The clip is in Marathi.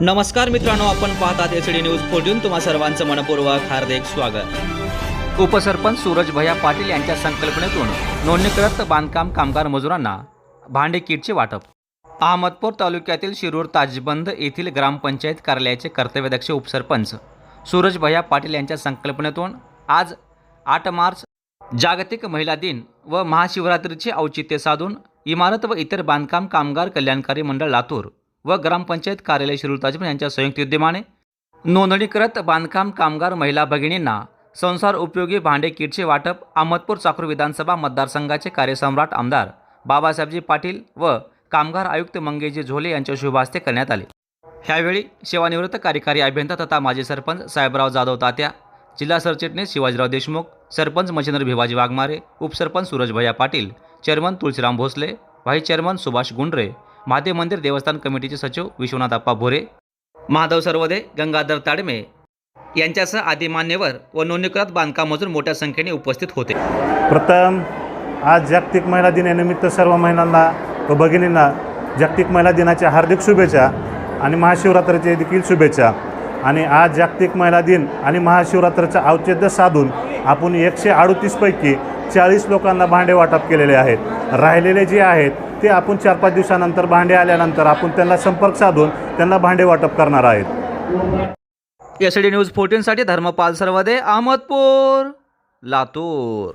नमस्कार मित्रांनो आपण पाहतात एस डी न्यूज फोर्ट्यून तुम्हा सर्वांचं मनपूर्वक हार्दिक स्वागत. उपसरपंच सूरज भैया पाटील यांच्या संकल्पनेतून नोंदणीकृत बांधकाम कामगार मजुरांना भांडे किटचे वाटप. अहमदपूर तालुक्यातील शिरूर ताजबंद येथील ग्रामपंचायत कार्यालयाचे कर्तव्यदक्ष उपसरपंच सूरज भैया पाटील यांच्या संकल्पनेतून आज आठ मार्च जागतिक महिला दिन व महाशिवरात्रीचे औचित्य साधून इमारत व इतर बांधकाम कामगार कल्याणकारी मंडळ लातूर व ग्रामपंचायत कार्यालय शिरूर ताजबंद यांच्या संयुक्त विद्यमाने नोंदणीकृत बांधकाम कामगार महिला भगिनींना संसार उपयोगी भांडे किटचे वाटप अहमदपूर चाकूर विधानसभा मतदारसंघाचे कार्यसम्राट आमदार बाबासाहेबजी पाटील व कामगार आयुक्त मंगेशजी झोले यांच्या शुभास्ते करण्यात आले. ह्यावेळी सेवानिवृत्त कार्यकारी अभियंता तथा माजी सरपंच साहेबराव जाधव तात्या जिल्हा सरचिटणीस शिवाजीराव देशमुख सरपंच मच्छिंद्र भिवाजी वाघमारे उपसरपंच सूरज भैया Patil chairman Tulshiram Bhosale vice chairman Subhash Gundre Mahadev मंदिर देवस्थान कमिटीचे सचिव विश्वनाथ अप्पा भोरे महादेव सर्वदे गंगाधर ताडमे यांच्यासह आदी मान्यवर व नोंदणीकृत बांधकाम मजूर मोठ्या संख्येने उपस्थित होते. प्रथम आज जागतिक महिला दिनानिमित्त सर्व महिलांना व भगिनींना जागतिक महिला दिनाच्या हार्दिक शुभेच्छा आणि महाशिवरात्रीचे देखील शुभेच्छा. आणि आज जागतिक महिला दिन आणि महाशिवरात्रीचं औचित्य साधून आपण एकशे अडतीसपैकी चाळीस लोकांना भांडे वाटप केलेले आहेत. राहिलेले जे आहेत ते आपण चार पाच दिवसानंतर भांडे आल्यानंतर आपण त्यांना संपर्क साधून त्यांना भांडे वाटप करणार आहेत. एस डी न्यूज फोर्टीनसाठी धर्मपाल सर्वदे अहमदपूर लातूर.